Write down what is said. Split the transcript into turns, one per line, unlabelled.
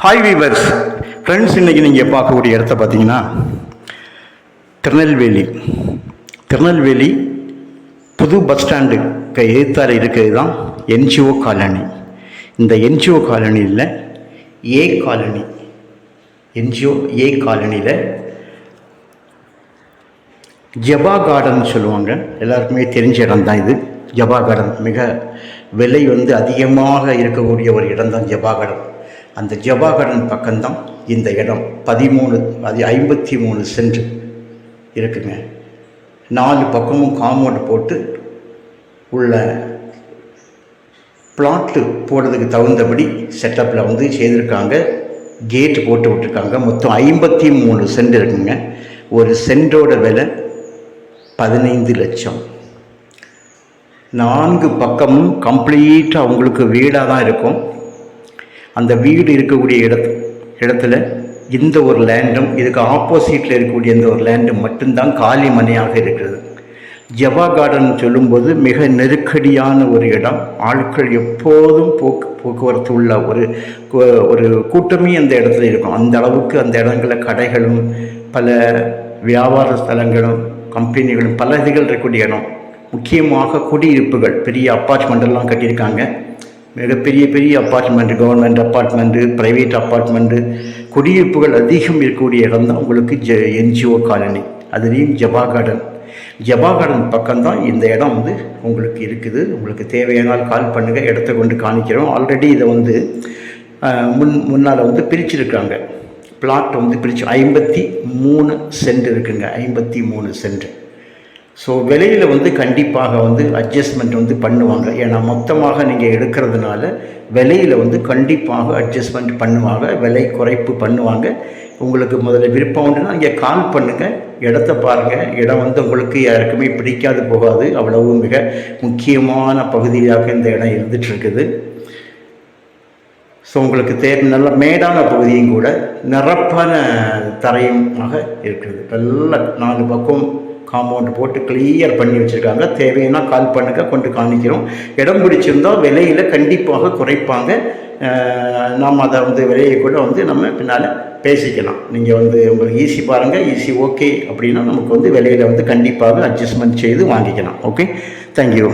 Hi viewers friends இன்றைக்கி நீங்கள் பார்க்கக்கூடிய இடத்த பார்த்தீங்கன்னா திருநெல்வேலி. திருநெல்வேலி புது பஸ் ஸ்டாண்டுக்கு எதிர்த்தால் இருக்கிறது தான் என்ஜிஓ காலனி. இந்த என்ஜிஓ காலனியில் ஏ காலனி. என்ஜிஓ ஏ காலனியில் ஜபா கார்டன் சொல்லுவாங்க. எல்லாருக்குமே தெரிஞ்ச இடம் தான் இது. ஜபா கார்டன் மிக விலை வந்து அதிகமாக இருக்கக்கூடிய ஒரு இடம் தான் ஜபா கார்டன் அந்த ஜபாகரன் பக்கம்தான் இந்த இடம். பதிமூணு அது ஐம்பத்தி மூணு சென்ட் இருக்குங்க. நாலு பக்கமும் காம்பவுண்ட் போட்டு உள்ள பிளாட்டு போடுறதுக்கு தகுந்தபடி செட்டப்பில் வந்து செய்திருக்காங்க. கேட்டு போட்டு விட்டுருக்காங்க. மொத்தம் ஐம்பத்தி மூணு சென்ட் இருக்குங்க. ஒரு சென்டோட விலை பதினைந்து லட்சம். நான்கு பக்கமும் கம்ப்ளீட்டாக அவங்களுக்கு வீடாக தான் இருக்கும். அந்த வீடு இருக்கக்கூடிய இடத்து இடத்துல இந்த ஒரு லேண்டும் இதுக்கு ஆப்போசிட்டில் இருக்கக்கூடிய இந்த ஒரு லேண்டும் மட்டும்தான் காலி மனையாக இருக்கிறது. ஜவா கார்டன் சொல்லும்போது மிக நெருக்கடியான ஒரு இடம். ஆட்கள் எப்போதும் போக்கு போக்குவரத்து உள்ள ஒரு ஒரு கூட்டமே அந்த இடத்துல இருக்கும். அந்த அளவுக்கு அந்த இடங்களில் கடைகளும் பல வியாபார ஸ்தலங்களும் கம்பெனிகளும் பல இதுகள் இருக்கக்கூடிய இடம். முக்கியமாக குடியிருப்புகள் பெரிய அப்பார்ட்மெண்ட்டெல்லாம் கட்டியிருக்காங்க. மிகப்பெரிய பெரிய apartment government apartment private apartment குடியிருப்புகள் அதிகம் இருக்கக்கூடிய இடம் தான் உங்களுக்கு ஜ என்ஜிஓ காலனி. அதுலேயும் ஜபா கார்டன் ஜபா கார்டன் பக்கம்தான் இந்த இடம் வந்து உங்களுக்கு இருக்குது. உங்களுக்கு தேவையானால் கால் பண்ணுங்கள் இடத்த கொண்டு காணிக்கிறோம். ஆல்ரெடி இதை வந்து முன் முன்னால் வந்து பிரிச்சிருக்காங்க. பிளாட் வந்து பிரித்து ஐம்பத்தி மூணு சென்ட் இருக்குங்க. ஐம்பத்தி மூணு சென்ட். ஸோ விலையில் வந்து கண்டிப்பாக வந்து அட்ஜஸ்ட்மெண்ட் வந்து பண்ணுவாங்க. ஏன்னா மொத்தமாக நீங்கள் எடுக்கிறதுனால விலையில் வந்து கண்டிப்பாக அட்ஜஸ்ட்மெண்ட் பண்ணுவாங்க. விலை குறைப்பு பண்ணுவாங்க. உங்களுக்கு முதல்ல விருப்பம் உண்டுன்னா இங்கே கால் பண்ணுங்கள் இடத்த பாருங்கள் இடம் வந்து உங்களுக்கு யாருக்குமே பிடிக்காது போகாது. அவ்வளவு மிக முக்கியமான பகுதியாக இந்த இடம் இருந்துகிட்ருக்குது. ஸோ உங்களுக்கு தேவை நல்ல மேடான பகுதியும் கூட நிரப்பான தரையுமாக இருக்குது நல்ல நாலு பக்கம் காம்பவுண்ட் போட்டு கிளியர் பண்ணி வச்சுருக்காங்க. தேவைன்னா கால் பண்ணுங்க கொண்டு காணிக்கிறோம் இடம் பிடிச்சிருந்தால் விலையில் கண்டிப்பாக குறைப்பாங்க. நாம் அதை வந்து விலையை கூட வந்து நம்ம பின்னால் பேசிக்கலாம். நீங்கள் வந்து உங்களுக்கு ஈஸி பாருங்கள் ஈஸி ஓகே அப்படின்னா நமக்கு வந்து விலையில் வந்து கண்டிப்பாக அட்ஜஸ்ட்மெண்ட் செய்து வாங்கிக்கலாம். Okay thank you